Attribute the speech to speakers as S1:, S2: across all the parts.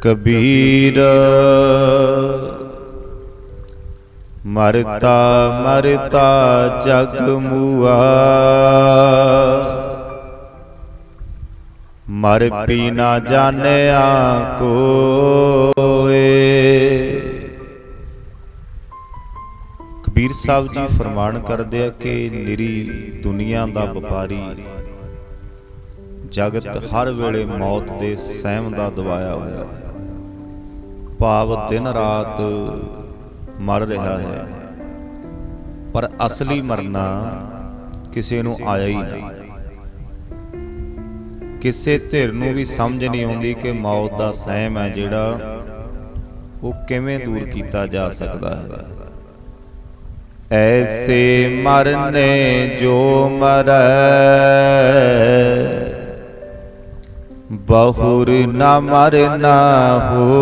S1: ਕਬੀਰ। ਮਰਤਾ ਮਰਤਾ ਜਗ ਮੂਆ। ਮਰ ਪੀ ਨਾ ਜਾਣਿਆ ਕੋਏ। ਕਬੀਰ ਸਾਹਿਬ ਜੀ ਫਰਮਾਨ ਕਰਦੇ ਆ ਕਿ ਨਿਰੀ ਦੁਨੀਆ ਦਾ ਵਪਾਰੀ ਜਗਤ ਹਰ ਵੇਲੇ ਮੌਤ ਦੇ ਸਹਿਮ ਦਾ ਦਵਾਇਆ ਹੋਇਆ ਹੈ। ਭਾਵ ਦਿਨ ਰਾਤ ਮਰ ਰਿਹਾ ਹੈ। ਪਰ ਅਸਲੀ ਮਰਨਾ ਕਿਸੇ ਨੂੰ ਆਇਆ ਹੀ ਨਹੀਂ। ਕਿਸੇ ਧਿਰ ਨੂੰ ਵੀ ਸਮਝ ਨਹੀਂ ਆਉਂਦੀ ਕਿ ਮੌਤ ਦਾ ਸਹਿਮ ਹੈ ਜਿਹੜਾ ਉਹ ਕਿਵੇਂ ਦੂਰ ਕੀਤਾ ਜਾ ਸਕਦਾ ਹੈ। ਐਸੇ ਮਰਨੇ ਜੋ ਮਰੈ, ਬਹੁਰ ਨਾ ਮਰਨਾ ਹੋ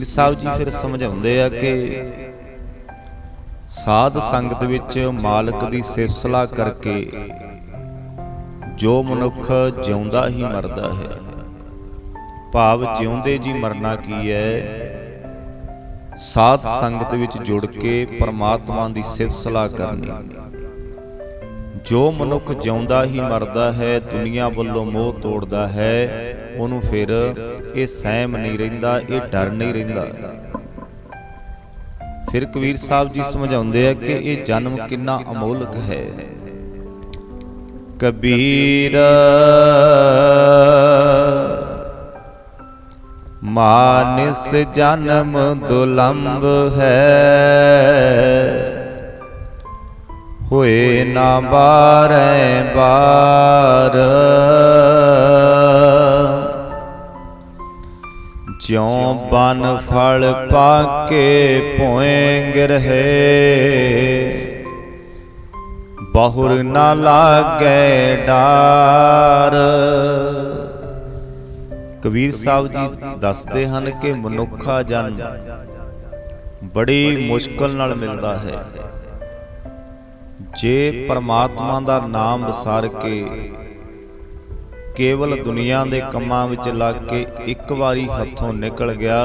S1: ਕਬੀਰ ਸਾਹਿਬ ਜੀ ਫਿਰ ਸਮਝਾਉਂਦੇ ਆ ਕਿ ਸਾਧ ਸੰਗਤ ਵਿੱਚ ਮਾਲਕ ਦੀ ਸਿਫਤਸਲਾ ਕਰਕੇ ਜੋ ਮਨੁੱਖ ਜਿਉਂਦਾ ਹੀ ਮਰਦਾ ਹੈ, ਭਾਵ ਜਿਉਂਦੇ ਜੀ ਮਰਨਾ ਕੀ ਹੈ, ਸਾਧ ਸੰਗਤ ਵਿੱਚ ਜੁੜ ਕੇ ਪਰਮਾਤਮਾ ਦੀ ਸਿਫਤਸਲਾ ਕਰਨੀ। ਜੋ ਮਨੁੱਖ ਜਿਉਂਦਾ ਹੀ ਮਰਦਾ ਹੈ, ਦੁਨੀਆ ਵੱਲੋਂ ਮੋਹ ਤੋੜਦਾ ਹੈ, ਉਹਨੂੰ ਫਿਰ ਇਹ ਸਹਿਮ ਨਹੀਂ ਰਹਿੰਦਾ, ਇਹ ਡਰ ਨਹੀਂ ਰਹਿੰਦਾ। ਫਿਰ ਕਬੀਰ ਸਾਹਿਬ ਜੀ ਸਮਝਾਉਂਦੇ ਆ ਕਿ ਇਹ ਜਨਮ ਕਿੰਨਾ ਅਮੋਲਕ ਹੈ। ਕਬੀਰ ਮਾਨਸ ਜਨਮ ਦੁਲੰਭ ਹੈ। ਹੋਏ ਨਾ ਬਾਰੈ ਬਾਰ। ਜਿਉ ਬਨ ਫਲ ਪਾਕੇ ਭੋਏ ਗਿਰਹੇ ਬਹੁਰ ਨਾ ਲਾਗੈ ਡਾਰ। ਕਬੀਰ ਸਾਹਿਬ ਜੀ ਦੱਸਦੇ ਹਨ ਕਿ ਮਨੁੱਖਾ ਜਨ ਬੜੀ ਮੁਸ਼ਕਲ ਨਾਲ ਮਿਲਦਾ ਹੈ। ਜੇ ਪਰਮਾਤਮਾ ਦਾ ਨਾਮ ਵਿਸਾਰ ਕੇ ਕੇਵਲ ਦੁਨੀਆ ਦੇ ਕੰਮਾਂ ਵਿੱਚ ਲੱਗ ਕੇ ਇੱਕ ਵਾਰੀ ਹੱਥੋਂ ਨਿਕਲ ਗਿਆ,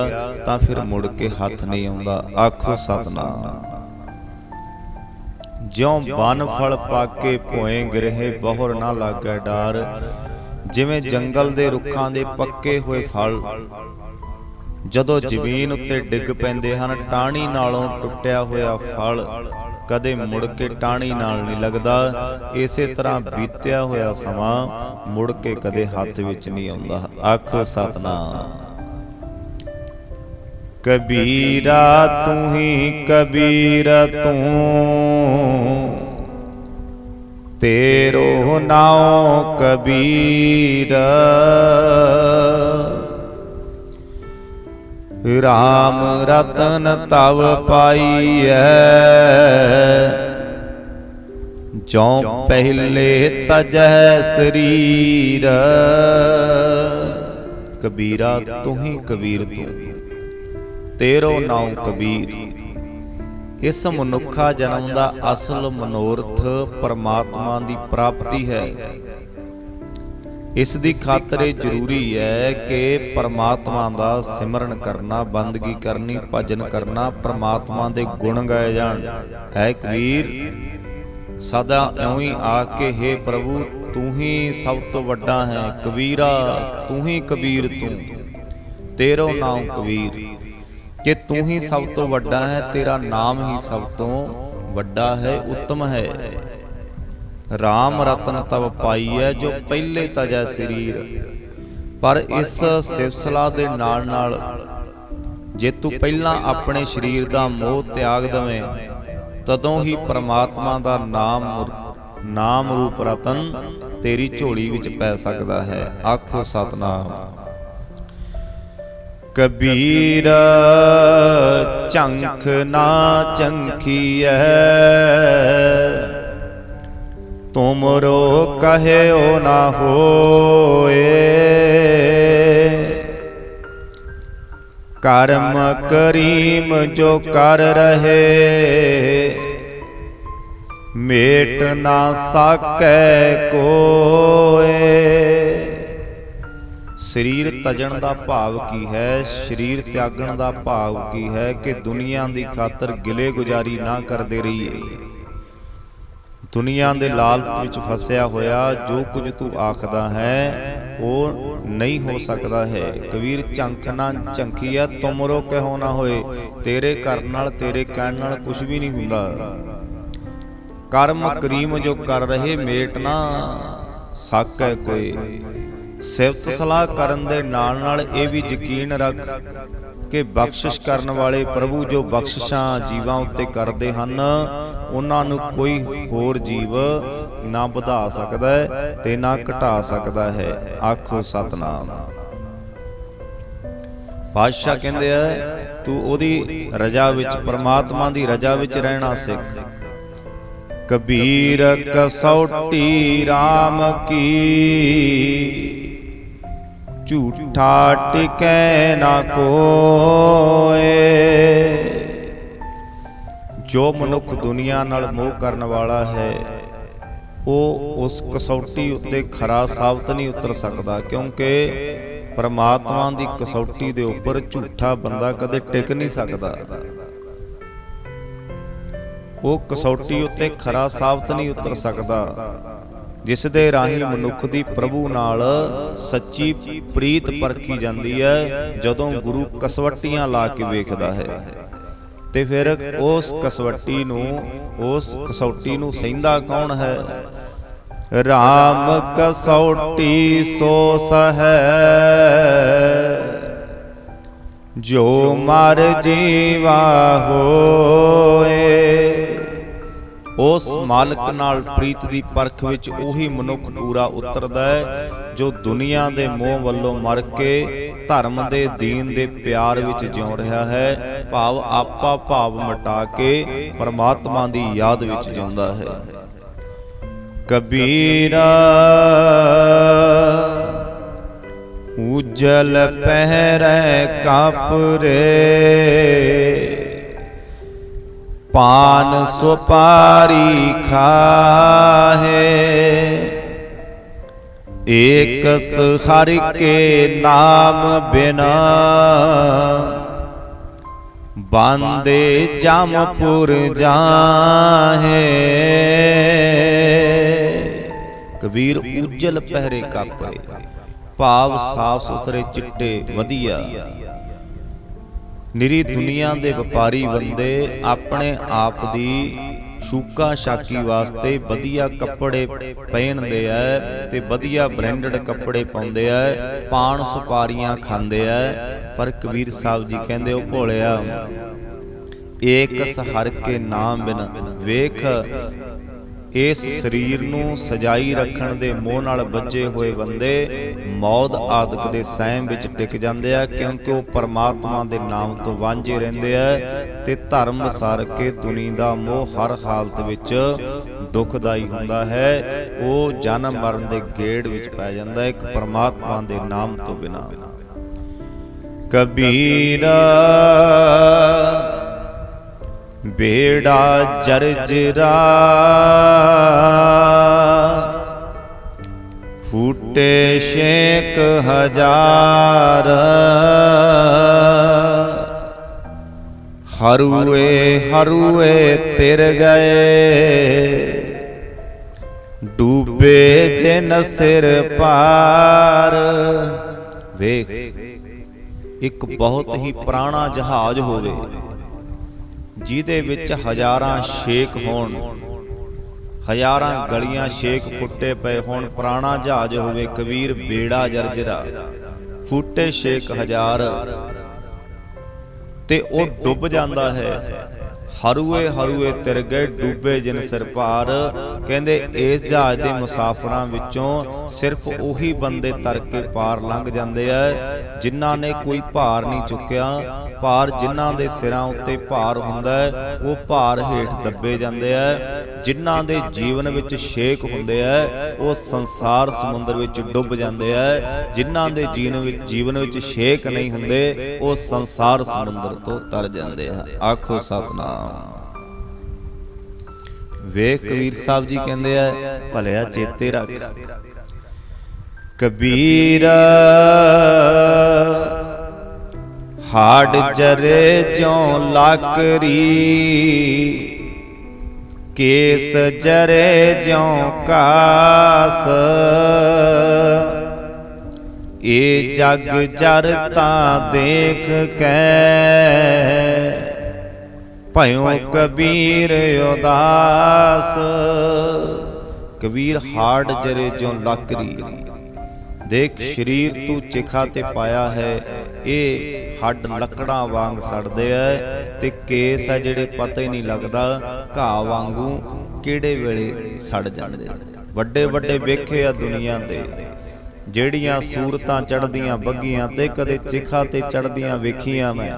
S1: ਤਾਂ ਫਿਰ ਮੁੜ ਕੇ ਹੱਥ ਨਹੀਂ ਆਉਂਦਾ। ਆਖੋ ਸਤਨਾਮ। ਜਿਉ ਬਨ ਫਲ ਪਾਕੇ ਭੋਏ ਗ੍ਰਹਿ, ਬਹੁਰ ਨਾ ਲਾਗੈ ਡਾਰ। ਜਿਵੇਂ ਜੰਗਲ ਦੇ ਰੁੱਖਾਂ ਦੇ ਪੱਕੇ ਹੋਏ ਫਲ। ਜਦੋਂ ਜ਼ਮੀਨ ਉੱਤੇ ਡਿੱਗ ਪੈਂਦੇ ਹਨ, ਟਾਹਣੀ ਨਾਲੋਂ ਟੁੱਟਿਆ ਹੋਇਆ ਫਲ। ਕਦੇ ਮੁੜ ਕੇ ਟਾਹਣੀ ਨਾਲ ਨਹੀਂ ਲੱਗਦਾ। ਇਸੇ ਤਰ੍ਹਾਂ ਬੀਤਿਆ ਹੋਇਆ ਸਮਾਂ ਮੁੜ ਕੇ ਕਦੇ ਹੱਥ ਵਿੱਚ ਨਹੀਂ ਆਉਂਦਾ। ਆਖੋ ਸਤਨਾਮ। ਕਬੀਰਾ ਤੂੰ ਹੀ ਕਬੀਰ ਤੂੰ। ਤੇਰੋ ਨਾਉ ਕਬੀਰ। ਰਾਮ ਰਤਨ ਤਵ ਪਾਈਐ। ਜੋ ਪਹਿਲੇ ਤਜੈ ਸਰੀਰ। ਕਬੀਰਾ ਤੂੰ ਹੀ ਕਬੀਰ ਤੂੰ, ਤੇਰੋ ਨਾਉ ਕਬੀਰ। ਇਸ ਮਨੁੱਖਾ ਜਨਮ ਦਾ ਅਸਲ ਮਨੋਰਥ ਪਰਮਾਤਮਾ ਦੀ ਪ੍ਰਾਪਤੀ ਹੈ। ਇਸ ਦੀ ਖਾਤਰ ਇਹ ਜ਼ਰੂਰੀ ਹੈ ਕਿ ਪਰਮਾਤਮਾ ਦਾ ਸਿਮਰਨ ਕਰਨਾ, ਬੰਦਗੀ ਕਰਨੀ, ਭਜਨ ਕਰਨਾ ਪਰਮਾਤਮਾ ਦੇ ਗੁਣ ਗਾਏ ਜਾਣ। ਹੈ ਕਬੀਰ ਸਦਾ ਇਉਂ ਹੀ ਆ ਕੇ हे ਪ੍ਰਭੂ, ਤੂੰ ਹੀ ਸਭ ਤੋਂ ਵੱਡਾ ਹੈ, ਕਬੀਰਾ, ਤੂੰ ਹੀ ਕਬੀਰ ਤੂੰ। ਤੇਰੋ ਨਾਮ ਕਬੀਰ। ਕਿ ਤੂੰ ਹੀ ਸਭ ਤੋਂ ਵੱਡਾ ਹੈ, ਤੇਰਾ ਨਾਮ ਹੀ ਸਭ ਤੋਂ ਵੱਡਾ ਹੈ, ਉੱਤਮ ਹੈ। RAM ਰਤਨ ਤਵ ਪਾਈਐ ਜੋ ਪਹਿਲੇ ਤਜੈ ਸਰੀਰ। ਪਰ ਇਸ ਸਿਫਤਸਲਾ ਦੇ ਨਾਲ ਨਾਲ ਜੇ ਤੂੰ ਪਹਿਲਾਂ ਆਪਣੇ ਸਰੀਰ ਦਾ ਮੋਹ ਤਿਆਗ ਦਵੇਂ, ਤਦੋਂ ਹੀ ਪ੍ਰਮਾਤਮਾ ਦਾ ਨਾਮ ਨਾਮ ਰੂਪ ਰਤਨ ਤੇਰੀ ਝੋਲੀ ਵਿੱਚ ਪੈ ਸਕਦਾ ਹੈ। ਆਖੋ ਸਤਨਾਮ। ਕਬੀਰ ਝੰਖ ਨਾ ਚੰਖੀਐ ਤੁਮਰੋ ਕਹਿਓ ਨਾ ਹੋਏ। ਕਰਮ ਕਰੀਮ ਜੋ ਕਰ ਰਹੇ, ਮੇਟ ਨਾ ਸਾਕੈ ਕੋਏ। ਸਰੀਰ ਤਜਣ ਦਾ ਭਾਵ ਕੀ ਹੈ? ਸਰੀਰ ਤਿਆਗਣ ਦਾ ਭਾਵ ਕੀ ਹੈ? ਕਿ ਦੁਨੀਆ ਦੀ ਖਾਤਰ ਗਿਲੇ ਗੁਜ਼ਾਰੀ ਨਾ ਕਰਦੇ ਰਹੀਏ। ਦੁਨੀਆ ਦੇ ਲਾਲਚ ਵਿੱਚ ਫਸਿਆ ਹੋਇਆ ਜੋ ਕੁਝ ਤੂੰ ਆਖਦਾ ਹੈ, ਉਹ ਨਹੀਂ ਹੋ ਸਕਦਾ ਹੈ। ਕਬੀਰ, ਝੰਖ ਨਾ ਝੰਖੀਆ ਤੁਮਰੋ ਕਹੋ ਨਾ ਹੋਏ। ਤੇਰੇ ਕਰਨ ਨਾਲ, ਤੇਰੇ ਕਹਿਣ ਨਾਲ ਕੁਝ ਵੀ ਨਹੀਂ ਹੁੰਦਾ। ਕਰਮ ਕਰੀਮ ਜੋ ਕਰ ਰਹੇ, ਮੇਟ ਨਾ ਸੱਕ ਹੈ ਕੋਈ। ਸਿਫਤ ਸਲਾਹ ਕਰਨ ਦੇ ਨਾਲ ਨਾਲ ਇਹ ਵੀ ਯਕੀਨ ਰੱਖ ਕਿ ਬਖਸ਼ਿਸ਼ ਕਰਨ ਵਾਲੇ ਪ੍ਰਭੂ ਜੋ ਬਖਸ਼ਿਸ਼ਾਂ ਜੀਵਾਂ ਉੱਤੇ ਕਰਦੇ ਹਨ ਉਹਨਾਂ ਨੂੰ ਕੋਈ ਹੋਰ ਜੀਵ ਨਾ ਵਧਾ ਸਕਦਾ ਹੈ ਤੇ ਨਾ ਘਟਾ ਸਕਦਾ ਹੈ। ਆਖੋ ਸਤਨਾਮ। ਬਾਦਸ਼ਾਹ ਕਹਿੰਦੇ ਆ, ਤੂੰ ਉਹਦੀ ਰਜਾ ਵਿੱਚ, ਪ੍ਰਮਾਤਮਾ ਦੀ ਰਜਾ ਵਿੱਚ ਰਹਿਣਾ ਸਿੱਖ। ਕਬੀਰ ਕਸੌਟੀ RAM ਕੀ। ਝੂਠਾ ਟਿਕੈ ਨਾ ਕੋਏ। ਜੋ ਮਨੁੱਖ ਦੁਨੀਆ ਨਾਲ ਮੋਹ ਕਰਨ ਵਾਲਾ ਹੈ, ਉਹ ਉਸ ਕਸੌਟੀ ਉੱਤੇ ਖਰਾ ਸਾਬਤ ਨਹੀਂ ਉਤਰ ਸਕਦਾ, ਕਿਉਂਕਿ ਪਰਮਾਤਮਾ ਦੀ ਕਸੌਟੀ ਦੇ ਉੱਪਰ ਝੂਠਾ ਬੰਦਾ ਕਦੇ ਟਿਕ ਨਹੀਂ ਸਕਦਾ। ਉਹ ਕਸੌਟੀ ਉੱਤੇ ਖਰਾ ਸਾਬਤ ਨਹੀਂ ਉਤਰ ਸਕਦਾ, ਜਿਸ ਦੇ ਰਾਹੀਂ ਮਨੁੱਖ ਦੀ ਪ੍ਰਭੂ ਨਾਲ ਸੱਚੀ ਪ੍ਰੀਤ ਪਰਖੀ ਜਾਂਦੀ ਹੈ, ਜਦੋਂ ਗੁਰੂ ਕਸਵੱਟੀਆਂ ਲਾ ਕੇ ਵੇਖਦਾ ਹੈ। ਤੇ ਫਿਰ ਉਸ ਕਸਵੱਟੀ ਨੂੰ, ਉਸ ਕਸੌਟੀ ਨੂੰ ਸਹਿੰਦਾ ਕੌਣ ਹੈ? RAM ਕਸੌਟੀ ਸੋ ਸਹੈ। ਜੋ ਮਰ ਜੀਵਾ ਹੋ ਉਸ ਮਾਲਕ ਨਾਲ ਪ੍ਰੀਤ ਦੀ ਪਰਖ ਵਿੱਚ ਉਹੀ ਮਨੁੱਖ ਪੂਰਾ ਉਤਰਦਾ ਹੈ, ਜੋ ਦੁਨੀਆ ਦੇ ਮੋਹ ਵੱਲੋਂ ਮਰ ਕੇ ਧਰਮ ਦੇ ਦੀਨ ਦੇ ਪਿਆਰ ਵਿੱਚ ਜਿਉ ਰਿਹਾ ਹੈ, ਭਾਵ ਆਪਾ ਭਾਵ ਮਿਟਾ ਕੇ ਪਰਮਾਤਮਾ ਦੀ ਯਾਦ ਵਿੱਚ ਜਿਉਂਦਾ ਹੈ। ਕਬੀਰਾ ਉਜਲ ਪਹਿਰੈ ਕਾਪਰੇ। ਪਾਨ ਸੁਪਾਰੀ ਖਾਹੇ। ਏਕਸ ਹਰਿ ਕੇ ਨਾਮ ਬਿਨਾ। ਬਾਂਦੇ ਜਮਪੁਰ ਜਾਹੇ। ਕਬੀਰ ਉਜਲ ਪਹਿਰੇ ਕਾਪਰੇ। ਭਾਵ ਸਾਫ਼ ਸੁਥਰੇ ਚਿੱਟੇ ਵਧੀਆ। ਨਿਰੀ ਦੁਨੀਆ ਦੇ ਵਪਾਰੀ ਬੰਦੇ ਆਪਣੇ ਆਪ ਦੀ ਸ਼ੂਕਾ ਸ਼ਾਕੀ ਵਾਸਤੇ ਵਧੀਆ ਕੱਪੜੇ ਪਹਿਨਦੇ ਐ ਤੇ ਵਧੀਆ ਬ੍ਰਾਂਡਡ ਕੱਪੜੇ ਪਾਉਂਦੇ ਐ, ਪਾਣ ਸੁਪਾਰੀਆਂ ਖਾਂਦੇ ਐ, ਪਰ ਕਬੀਰ ਸਾਹਿਬ ਜੀ ਕਹਿੰਦੇ, ਉਹ ਭੋਲਿਆ ਏਕ ਸਹਰ ਕੇ ਨਾਮ ਬਿਨ ਵੇਖ ਇਸ ਸਰੀਰ ਨੂੰ ਸਜਾਈ ਰੱਖਣ ਦੇ ਮੋਹ ਨਾਲ ਬੱਜੇ ਹੋਏ ਬੰਦੇ ਮੌਤ ਆਦਿਕ ਦੇ ਸਹਿਮ ਵਿੱਚ ਟਿਕ ਜਾਂਦੇ ਆ, ਕਿਉਂਕਿ ਉਹ ਪਰਮਾਤਮਾ ਦੇ ਨਾਮ ਤੋਂ ਵਾਂਝੇ ਰਹਿੰਦੇ ਆ ਤੇ ਧਰਮ ਸਾਰ ਕੇ ਦੁਨੀ ਦਾ ਮੋਹ ਹਰ ਹਾਲਤ ਵਿੱਚ ਦੁਖਦਾਈ ਹੁੰਦਾ ਹੈ। ਉਹ ਜਨਮ ਮਰਨ ਦੇ ਗੇੜ ਵਿੱਚ ਪੈ ਜਾਂਦਾ ਹੈ ਇੱਕ ਪਰਮਾਤਮਾ ਦੇ ਨਾਮ ਤੋਂ ਬਿਨਾ। ਕਬੀਰਾ ਬੇੜਾ ਜਰਜਰਾ ਫੂਟੇ ਸ਼ੇਕ ਹਜ਼ਾਰ। ਹਰੂਏ ਹਰੂਏ ਤਿਰ ਗਏ। ਡੂਬੇ ਜਿਨ ਸਿਰ ਪਾਰ। ਵੇਖ, ਇੱਕ ਬਹੁਤ ਹੀ ਪੁਰਾਣਾ ਜਹਾਜ਼ ਹੋਵੇ। ਜਿਹਦੇ ਵਿੱਚ ਹਜ਼ਾਰਾਂ ਛੇਕ ਹੋਣ ਹਜ਼ਾਰਾਂ ਗਲੀਆਂ ਛੇਕ ਫੁੱਟੇ ਪਏ ਹੋਣ ਪੁਰਾਣਾ ਜਹਾਜ਼ ਹੋਵੇ ਕਬੀਰ ਬੇੜਾ ਜਰਜਰਾ। ਫੁੱਟੇ ਛੇਕ ਹਜ਼ਾਰ। ਤੇ ਉਹ ਡੁੱਬ ਜਾਂਦਾ ਹੈ। ਹਰੂਏ ਹਰੂਏ ਤਿਰ ਗਏ ਡੂਬੇ ਜਿਨ ਸਿਰ ਭਾਰ ਕਹਿੰਦੇ ਇਸ ਜਹਾਜ਼ ਦੇ ਮੁਸਾਫਰਾਂ ਵਿੱਚੋਂ ਸਿਰਫ ਉਹੀ ਬੰਦੇ ਤਰ ਕੇ ਪਾਰ ਲੰਘ ਜਾਂਦੇ ਆ ਜਿਨ੍ਹਾਂ ਨੇ ਕੋਈ ਭਾਰ ਨਹੀਂ ਚੁੱਕਿਆ। ਭਾਰ ਜਿਨ੍ਹਾਂ ਦੇ ਸਿਰਾਂ ਉੱਤੇ ਭਾਰ ਹੁੰਦਾ ਹੈ, ਉਹ ਭਾਰ ਹੇਠ ਦੱਬੇ ਜਾਂਦੇ ਆ। ਜਿਨ੍ਹਾਂ ਦੇ ਜੀਵਨ ਵਿੱਚ ਸ਼ੇਕ ਹੁੰਦੇ ਆ, ਉਹ ਸੰਸਾਰ ਸਮੁੰਦਰ ਵਿੱਚ ਡੁੱਬ ਜਾਂਦੇ ਆ। ਜਿਨ੍ਹਾਂ ਦੇ ਜੀਵਨ ਵਿੱਚ ਜੀਵਨ ਵਿੱਚ ਛੇਕ ਨਹੀਂ ਹੁੰਦੇ, ਉਹ ਸੰਸਾਰ ਸਮੁੰਦਰ ਤੋਂ ਤਰ ਜਾਂਦੇ ਆ। ਆਖੋ ਸਤਨਾਮ। ਵੇਖ ਕਬੀਰ ਸਾਹਿਬ ਜੀ ਕਹਿੰਦੇ ਆ, ਭਲਿਆ ਚੇਤੇ ਰੱਖ। ਕਬੀਰ ਹਾੜ ਜਰੇ ਜਿਉ ਲਾਕਰੀ, ਕੇਸ ਜਰੇ ਜਿਉ ਕਾਸ। ਏ ਜਗ ਜਰ ਤਾਂ ਦੇਖ ਕੈ ਭਇਓ ਕਬੀਰ ਉਦਾਸ। ਕਬੀਰ ਹਾੜ ਜਰੇ ਜਿਉ ਲਾਕਰੀ। ਦੇਖ ਸਰੀਰ ਤੂੰ ਚਿਖਾ ਤੇ ਪਾਇਆ ਹੈ। ਇਹ ਹੱਡ ਲੱਕੜਾਂ ਵਾਂਗ ਸੜਦੇ ਐ ਤੇ ਕੇਸ ਆ ਜਿਹੜੇ ਪਤਾ ਹੀ ਨਹੀਂ ਲੱਗਦਾ ਘਾਹ ਵਾਂਗੂ ਕਿਹੜੇ ਵੇਲੇ ਸੜ ਜਾਂਦੇ। ਵੱਡੇ ਵੱਡੇ ਵੇਖੇ ਆ ਦੁਨੀਆ ਤੇ। ਜਿਹੜੀਆਂ ਸੂਰਤਾਂ ਚੜਦੀਆਂ ਬੱਗੀਆਂ ਤੇ ਕਦੇ ਚਿਖਾ ਤੇ ਚੜਦੀਆਂ ਵੇਖੀਆਂ ਮੈਂ।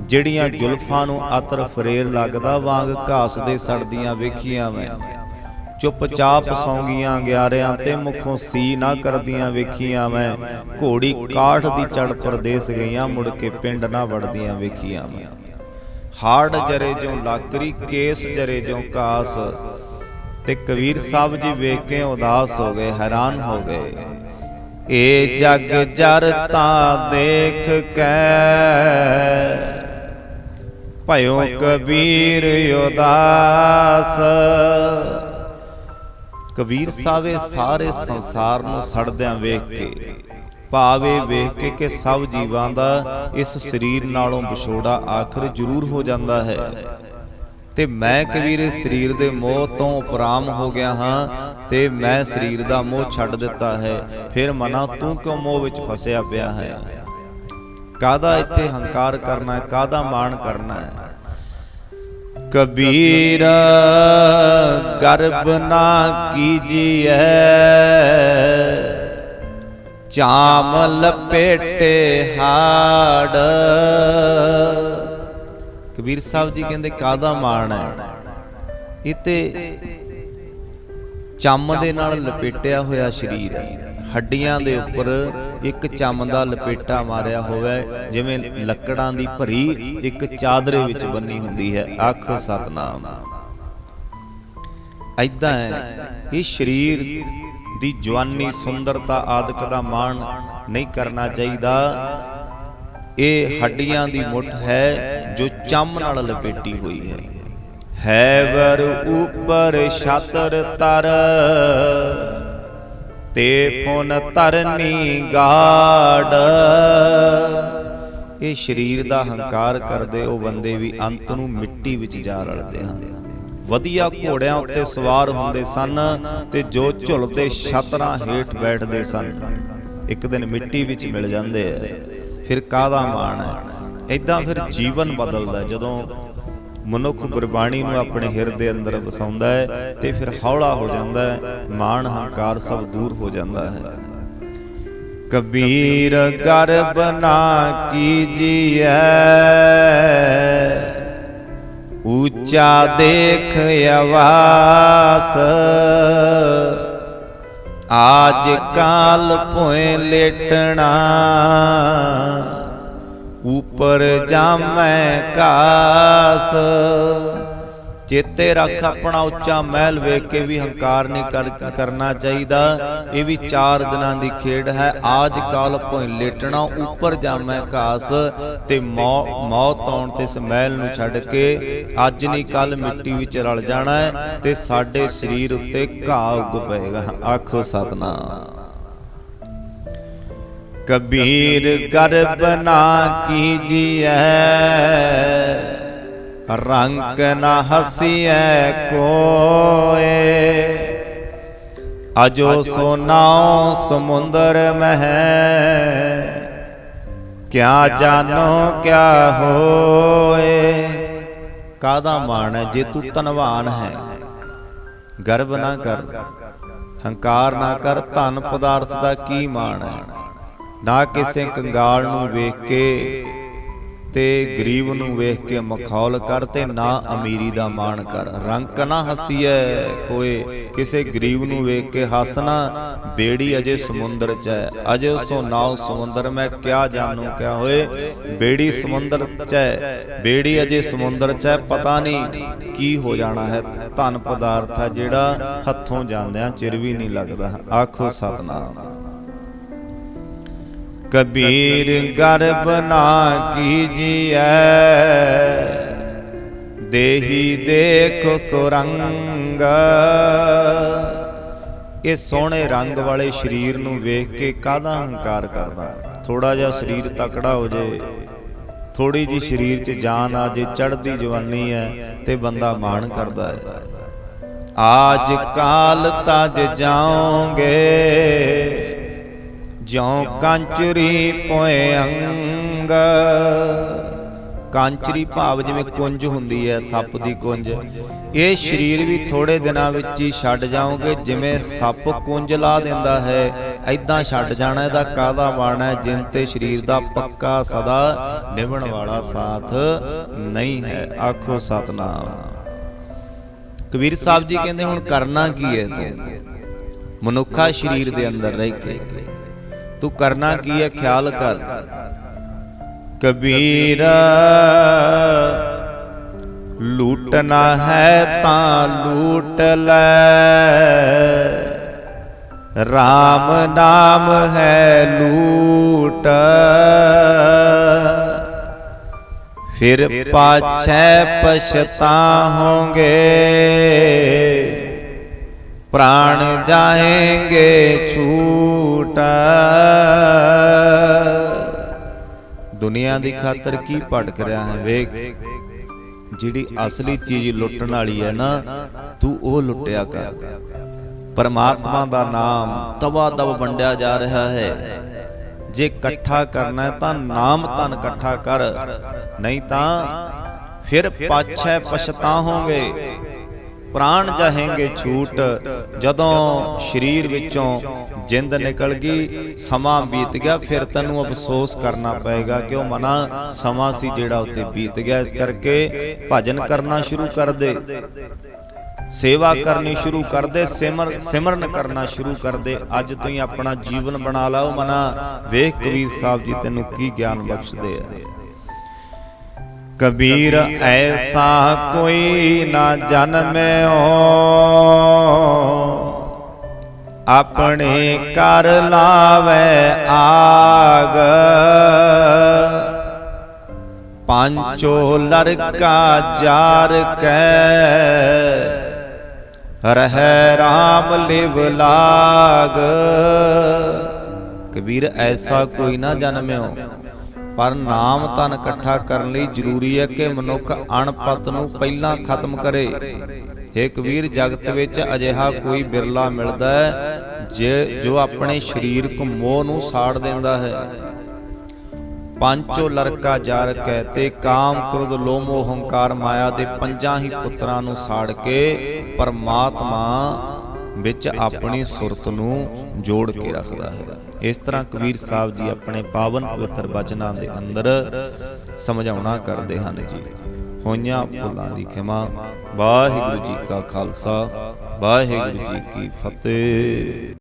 S1: ਜਿਹੜੀਆਂ ਜ਼ੁਲਫਾਂ ਨੂੰ ਅਤਰ ਫਰੇਰ ਲੱਗਦਾ ਵਾਂਗ ਘਾਸ ਦੇ ਸੜਦੀਆਂ ਵੇਖੀਆਂ ਮੈਂ। ਚੁੱਪਚਾਪ ਸੌਂਗੀਆਂ ਗਿਆਰਿਆਂ ਤੇ ਮੁਖੋਂ ਸੀ ਨਾ ਕਰਦੀਆਂ ਵੇਖੀਆਂ ਮੈਂ। ਘੋੜੀ ਕਾਠ ਦੀ ਚੜ ਪਰਦੇਸ ਗਈਆਂ, ਮੁੜ ਕੇ ਪਿੰਡ ਨਾ ਵੜਦੀਆਂ ਵੇਖੀਆਂ ਮੈਂ। ਹਾੜ ਜਰੇ ਜਿਉ ਲਾਕਰੀ, ਕੇਸ ਜਰੇ ਜਿਉ ਕਾਸ। ਤੇ ਕਬੀਰ ਸਾਹਿਬ ਜੀ ਵੇਖ ਕੇ ਉਦਾਸ ਹੋ ਗਏ, ਹੈਰਾਨ ਹੋ ਗਏ। ਏ ਜਗ ਜਰ ਤਾਂ ਦੇਖ ਕੈ। ਭਇਓ ਕਬੀਰ ਉਦਾਸ। ਕਬੀਰ ਸਾਹਿਬ ਸਾਰੇ ਸੰਸਾਰ ਨੂੰ ਸੜਦਿਆਂ ਵੇਖ ਕੇ, ਭਾਵੇ ਵੇਖ ਕੇ ਕਿ ਸਭ ਜੀਵਾਂ ਦਾ ਇਸ ਸਰੀਰ ਨਾਲੋਂ ਵਿਛੋੜਾ ਆਖਰ ਜ਼ਰੂਰ ਹੋ ਜਾਂਦਾ ਹੈ। ਤੇ ਮੈਂ ਕਬੀਰ ਇਸ ਸਰੀਰ ਦੇ ਮੋਹ ਤੋਂ ਉਪਰਾਮ ਹੋ ਗਿਆ ਹਾਂ ਤੇ ਮੈਂ ਸਰੀਰ ਦਾ ਮੋਹ ਛੱਡ ਦਿੱਤਾ ਹੈ, ਫਿਰ ਮਨਾ ਤੂੰ ਕਿਉਂ ਮੋਹ ਵਿੱਚ ਫਸਿਆ ਪਿਆ ਹੈ? ਕਾਦਾ ਇੱਥੇ ਹੰਕਾਰ ਕਰਨਾ ਹੈ ਕਾਦਾ ਮਾਣ ਕਰਨਾ ਹੈ? ਕਬੀਰ, ਗਰਬ ਨਾ ਕੀਜੀਐ। ਚਾਮ ਲਪੇਟੇ ਹਾੜ। ਕਬੀਰ ਸਾਹਿਬ ਜੀ ਕਹਿੰਦੇ ਕਾਦਾ ਮਾਣ ਹੈ? ਇਹ ਤੇ ਚੰਮ ਦੇ ਨਾਲ ਲਪੇਟਿਆ ਹੋਇਆ ਸਰੀਰ ਹੈ। ਹੱਡੀਆਂ ਦੇ ਉੱਪਰ ਇੱਕ ਚੰਮ ਦਾ ਲਪੇਟਾ ਮਾਰਿਆ ਹੋਵੇ, ਜਿਵੇਂ ਲੱਕੜਾਂ ਦੀ ਭਰੀ ਇੱਕ ਚਾਦਰੇ ਵਿੱਚ ਬੰਨੀ ਹੁੰਦੀ ਹੈ। ਅੱਖ ਸਤਨਾਮ। ਐਦਾਂ ਹੈ, ਇਹ ਸਰੀਰ ਦੀ ਜਵਾਨੀ ਸੁੰਦਰਤਾ ਆਦਿਕ ਦਾ ਮਾਣ ਨਹੀਂ ਕਰਨਾ ਚਾਹੀਦਾ। ਇਹ ਹੱਡੀਆਂ ਦੀ ਮੁੱਠ ਹੈ, ਜੋ ਚੰਮ ਨਾਲ ਲਪੇਟੀ ਹੋਈ ਹੈ। ਹੈ ਉਪਰ ਛਤਰ ਤਰ। ਤੇ ਪੁਨ ਤਰਨੀ ਗਾੜ। ਇਹ ਸਰੀਰ ਦਾ ਹੰਕਾਰ ਕਰਦੇ ਉਹ ਬੰਦੇ ਵੀ ਅੰਤ ਨੂੰ ਮਿੱਟੀ ਵਿੱਚ ਜਾ ਰਲਦੇ ਹਨ। ਵਧੀਆ ਘੋੜਿਆਂ ਉੱਤੇ ਸਵਾਰ ਹੁੰਦੇ ਸਨ ਤੇ ਜੋ ਝੁਲਦੇ ਛਤਰਾਂ ਹੇਠ ਬੈਠਦੇ ਸਨ। ਇੱਕ ਦਿਨ ਮਿੱਟੀ ਵਿੱਚ ਮਿਲ ਜਾਂਦੇ ਐ ਫਿਰ ਕਾਦਾ ਮਾਣ ਹੈ? ਇਦਾਂ ਫਿਰ ਜੀਵਨ ਬਦਲਦਾ ਜਦੋਂ ਮਨੁੱਖ ਗੁਰਬਾਣੀ ਨੂੰ ਆਪਣੇ ਹਿਰਦੇ ਅੰਦਰ ਵਸਾਉਂਦਾ ਹੈ ਤੇ ਫਿਰ ਹੌਲਾ ਹੋ ਜਾਂਦਾ ਹੈ, ਮਾਣ ਹੰਕਾਰ ਸਭ ਦੂਰ ਹੋ ਜਾਂਦਾ ਹੈ। ਕਬੀਰ ਗਰਬ ਨਾ ਕੀਜੀਐ ਉੱਚਾ ਦੇਖ ਆਵਾਸ। ਆਜ ਕਾਲ ਭੋਏ ਲੇਟਣਾ। ਉਪਰ ਜਾਮੈ ਕਾਸ। ਚੇਤੇ ਰੱਖ ਆਪਣਾ ਉੱਚਾ ਮਹਿਲ ਵੇਖ ਕੇ ਵੀ ਹੰਕਾਰ ਨਹੀਂ ਕਰ- ਕਰਨਾ ਚਾਹੀਦਾ। ਇਹ ਵੀ ਚਾਰ ਦਿਨਾਂ ਦੀ ਖੇਡ ਹੈ। ਆਜ ਕਾਲ ਭੋਇ ਲੇਟਣਾ ਉੱਪਰ ਜਾਮੈ ਕਾਸ ਤੇ ਮੌ- ਮੌਤ ਆਉਣ ਤੇ ਇਸ ਮਹਿਲ ਨੂੰ ਛੱਡ ਕੇ ਅੱਜ ਨਹੀਂ ਕੱਲ ਮਿੱਟੀ ਵਿੱਚ ਰਲ ਜਾਣਾ ਹੈ ਤੇ ਸਾਡੇ ਸਰੀਰ ਉੱਤੇ ਘਾਹ ਉੱਗ ਪਏਗਾ। ਆਖੋ ਸਤਨਾਮ। ਕਬੀਰ ਗਰਬ ਨਾ ਕੀਜੀਐ। ਰੰਗ ਨਾ ਹਸੀਐ ਕੋਏ। ਅਜੋ ਸੋਨਾਉ ਸਮੁੰਦਰ ਮਹਿ। ਕਿਆ ਜਾਣੋ ਕਿਆ ਹੋਏ। ਕਾਦਾ ਮਾਣ ਹੈ ਜੇ ਤੂੰ ਧਨਵਾਨ ਹੈ। ਗਰਵ ਨਾ ਕਰ, ਹੰਕਾਰ ਨਾ ਕਰ, ਧਨ ਪਦਾਰਥ ਦਾ ਕੀ ਮਾਣ ਹੈ। ਨਾ ਕਿਸੇ ਕੰਗਾਲ ਨੂੰ ਵੇਖ ਕੇ ਤੇ ਗਰੀਬ ਨੂੰ ਵੇਖ ਕੇ ਮਖੌਲ ਕਰ ਤੇ ਨਾ ਅਮੀਰੀ ਦਾ ਮਾਣ ਕਰ। ਰੰਕ ਨਾ ਹਸੀਐ ਕੋਏ, ਕਿਸੇ ਗਰੀਬ ਨੂੰ ਵੇਖ ਕੇ ਹੱਸਣਾ ਬੇੜੀ ਅਜੇ ਸਮੁੰਦਰ ਚ ਹੈ ਅਜੇ ਸੋ ਨਾਉ ਸਮੁੰਦਰ, ਮੈਂ ਕਿਆ ਜਾਣੂ ਕਿਆ ਹੋਏ? ਬੇੜੀ ਸਮੁੰਦਰ ਚ ਹੈ ਬੇੜੀ ਅਜੇ ਸਮੁੰਦਰ ਚ ਹੈ ਪਤਾ ਨਹੀਂ ਕੀ ਹੋ ਜਾਣਾ ਹੈ। ਧਨ ਪਦਾਰਥ ਹੈ ਜਿਹੜਾ ਹੱਥੋਂ ਜਾਂਦਿਆਂ ਚਿਰ ਵੀ ਨਹੀਂ ਲੱਗਦਾ। ਆਖੋ ਸਤਨਾਮ। ਕਬੀਰ ਗਰਬ ਨਾ ਕੀਜੀਐ। ਦੇਹੀ ਦੇਖ ਸੁਰੰਗ। ਇਹ ਸੋਹਣੇ ਰੰਗ ਵਾਲੇ ਸਰੀਰ ਨੂੰ ਵੇਖ ਕੇ ਕਾਹਦਾ ਹੰਕਾਰ ਕਰਦਾ? ਥੋੜਾ ਜਿਹਾ ਸਰੀਰ ਤਕੜਾ ਹੋ ਜੇ। ਥੋੜੀ ਜੀ ਸਰੀਰ 'ਚ ਜਾਨ ਆ ਜੇ, ਚੜ੍ਹਦੀ ਜਵਾਨੀ ਹੈ ਤੇ ਬੰਦਾ ਮਾਣ ਕਰਦਾ ਹੈ ਆਜ ਕਾਲ ਤਜ ਜਾਓਗੇ। ਜਿਉ ਕਾਂਚਰੀ ਪੋਏ ਅੰਗ। ਕਾਂਚਰੀ ਭਾਵ ਜਿਵੇਂ ਕੁੰਜ ਹੁੰਦੀ ਹੈ ਸੱਪ ਦੀ ਕੁੰਜ। ਇਹ ਸਰੀਰ ਵੀ ਥੋੜੇ ਦਿਨਾਂ ਵਿੱਚ ਹੀ ਛੱਡ ਜਾਓਗੇ ਜਿਵੇਂ ਸੱਪ ਕੁੰਜ ਲਾ ਦਿੰਦਾ ਹੈ। ਐਦਾਂ ਛੱਡ ਜਾਣਾ ਇਹਦਾ ਕਾਹਦਾ ਬਾਣਾ ਜਿਨ ਤੇ ਸਰੀਰ ਦਾ ਪੱਕਾ ਸਦਾ ਨਿਭਣ ਵਾਲਾ ਸਾਥ ਨਹੀਂ ਹੈ। ਆਖੋ ਸਤਨਾਮ। ਕਬੀਰ ਸਾਹਿਬ ਜੀ ਕਹਿੰਦੇ ਹੁਣ ਕਰਨਾ ਕੀ ਹੈ ਤੂੰ? ਮਨੁੱਖਾ ਸਰੀਰ ਦੇ ਅੰਦਰ ਰਹਿ ਕੇ। ਤੂੰ ਕਰਨਾ ਕੀ ਹੈ? ਖਿਆਲ ਕਰ। ਕਬੀਰ ਲੂਟਣਾ ਹੈ ਤਾਂ ਲੂਟ ਲੈ। RAM ਨਾਮ ਹੈ ਲੂਟ। ਫਿਰ ਪਾਛੈ ਪਛਤਾਹੋਗੇ ਪ੍ਰਾਣ ਜਾਏਂਗੇ ਛੂਟ। ਦੁਨੀਆ ਦੀ ਖਾਤਰ ਕੀ ਭਟਕ ਰਿਹਾ ਹੈ? ਵੇਖ, ਜਿਹੜੀ ਅਸਲੀ ਚੀਜ਼ ਲੁੱਟਣ ਵਾਲੀ ਹੈ ਨਾ, ਤੂੰ ਉਹ ਲੁੱਟਿਆ ਕਰ। ਪਰਮਾਤਮਾ ਦਾ ਨਾਮ ਤਵਾ ਤਵ ਵੰਡਿਆ ਜਾ ਰਿਹਾ ਹੈ। ਜੇ ਇਕੱਠਾ ਕਰਨਾ ਹੈ ਤਾਂ ਨਾਮ ਤਨ ਇਕੱਠਾ ਕਰ, ਨਹੀਂ ਤਾਂ ਫਿਰ ਪਾਛੈ ਪਛਤਾਹੋਗੇ ਪ੍ਰਾਣ ਜਾਹੇਂਗੇ ਛੂਟ ਜਦੋਂ ਸਰੀਰ ਵਿੱਚੋਂ ਜਿੰਦ ਨਿਕਲ ਗਈ ਸਮਾਂ ਬੀਤ ਗਿਆ ਫਿਰ ਤੈਨੂੰ ਅਫਸੋਸ ਕਰਨਾ ਪਏਗਾ ਕਿ ਉਹ ਮਨਾ ਸਮਾਂ ਸੀ ਜਿਹੜਾ ਉੱਤੇ ਬੀਤ ਗਿਆ। ਇਸ ਕਰਕੇ ਭਜਨ ਕਰਨਾ ਸ਼ੁਰੂ ਕਰ ਦੇ। ਸੇਵਾ ਕਰਨੀ ਸ਼ੁਰੂ ਕਰ ਦੇ। ਸਿਮਰ ਸਿਮਰਨ ਕਰਨਾ ਸ਼ੁਰੂ ਕਰ ਦੇ। ਅੱਜ ਤੋਂ ਹੀ ਆਪਣਾ ਜੀਵਨ ਬਣਾ ਲਾ। ਉਹ ਮਨਾ। ਵੇਖ ਕਬੀਰ ਸਾਹਿਬ ਜੀ ਤੈਨੂੰ ਕੀ ਗਿਆਨ ਬਖਸ਼ਦੇ ਆ। ਕਬੀਰ ਐਸਾ ਕੋਈ ਨਾ ਜਨਮਿਓ ਆਪਣੇ ਕਰ ਲਾਵੇ ਆਗ। ਪੰਚੋ ਲੜਕਾ ਜਾਰ ਕੈ। ਰਹਿ RAM ਲਿਵ ਲਾਗ। ਕਬੀਰ ਐਸਾ ਕੋਈ ਨਾ ਜਨਮਿਓ ਪਰ ਨਾਮ ਤਨ ਇਕੱਠਾ ਕਰਨ ਲਈ ਜ਼ਰੂਰੀ ਹੈ ਕਿ ਮਨੁੱਖ ਅਣਪਤ ਨੂੰ ਪਹਿਲਾਂ ਖਤਮ ਕਰੇ। हे ਕਬੀਰ ਜਗਤ ਵਿੱਚ ਅਜਿਹਾ ਕੋਈ ਬਿਰਲਾ ਮਿਲਦਾ ਹੈ ਜੇ, ਜੋ ਆਪਣੇ ਸਰੀਰਕ ਮੋਹ ਨੂੰ ਸਾੜ ਦਿੰਦਾ ਹੈ। ਪੰਚੋ ਲੜਕਾ ਜਰ ਕੈ ਤੇ ਕਾਮ ਕ੍ਰੋਧ ਲੋਮੋ ਹੰਕਾਰ ਮਾਇਆ ਦੇ ਪੰਜਾਂ ਹੀ ਪੁੱਤਰਾਂ ਨੂੰ ਸਾੜ ਕੇ ਪਰਮਾਤਮਾ ਵਿੱਚ ਆਪਣੀ ਸੁਰਤ ਨੂੰ ਜੋੜ ਕੇ ਰੱਖਦਾ ਹੈ। ਇਸ ਤਰ੍ਹਾਂ ਕਬੀਰ ਸਾਹਿਬ ਜੀ ਆਪਣੇ ਪਾਵਨ ਪਵਿੱਤਰ ਬਚਨਾਂ ਦੇ ਅੰਦਰ ਸਮਝਾਉਣਾ ਕਰਦੇ ਹਨ ਜੀ। ਹੋਈਆਂ ਭੁੱਲਾਂ ਦੀ ਖਿਮਾ। ਵਾਹਿਗੁਰੂ ਜੀ ਕਾ ਖਾਲਸਾ, ਵਾਹਿਗੁਰੂ ਜੀ ਕੀ ਫਤਿਹ।